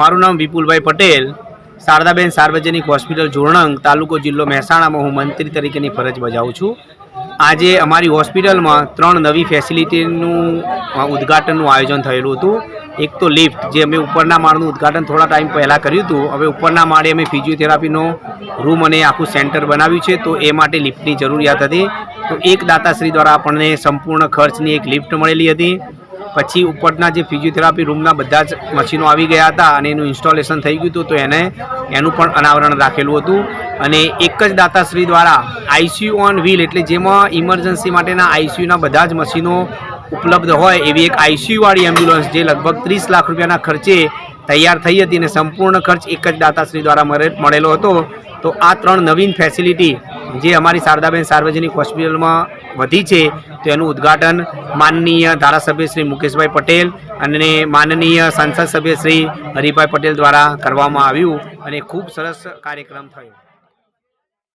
મારું નામ વિપુલભાઈ પટેલ, શારદાબેન સાર્વજનિક હોસ્પિટલ જોરણંગ તાલુકો જિલ્લો મહેસાણામાં હું મંત્રી તરીકેની ફરજ બજાવું છું. આજે અમારી હોસ્પિટલમાં ત્રણ નવી ફેસિલિટીનું ઉદ્ઘાટનનું આયોજન થયેલું હતું. એક તો લિફ્ટ, જે અમે ઉપરના માળનું ઉદ્ઘાટન થોડા ટાઈમ પહેલાં કર્યું હતું. હવે ઉપરના માળે અમે ફિઝિયોથેરાપીનો રૂમ અને આખું સેન્ટર બનાવ્યું છે, તો એ માટે લિફ્ટની જરૂરિયાત હતી. તો એક દાતાશ્રી દ્વારા આપણને સંપૂર્ણ ખર્ચની એક લિફ્ટ મળેલી હતી. પછી ઉપરના જે ફિઝિયોથેરાપી રૂમના બધા જ મશીનો આવી ગયા હતા અને એનું ઇન્સ્ટોલેશન થઈ ગયું હતું, તો એને, એનું પણ અનાવરણ રાખેલું હતું. અને એક જ દાતાશ્રી દ્વારા આઈસીયુ ઓન વ્હીલ એટલે જેમાં ઇમરજન્સી માટેના આઈસીયુના બધા જ મશીનો ઉપલબ્ધ હોય એવી એક આઈસીયુવાળી એમ્બ્યુલન્સ જે લગભગ ત્રીસ લાખ રૂપિયાના ખર્ચે તૈયાર થઈ હતી અને સંપૂર્ણ ખર્ચ એક જ દાતાશ્રી દ્વારા મળે- મળેલો હતો. તો આ ત્રણ નવીન ફેસિલિટી જે અમારી શારદાબેન સાર્વજનિક હોસ્પિટલમાં વધી છે, તો એનું ઉદ્ઘાટન માનનીય ધારાસભ્ય શ્રી મુકેશભાઈ પટેલ અને માનનીય સંસદ સભ્ય શ્રી હરિભાઈ પટેલ દ્વારા કરવામાં આવ્યું અને ખૂબ સરસ કાર્યક્રમ થયો.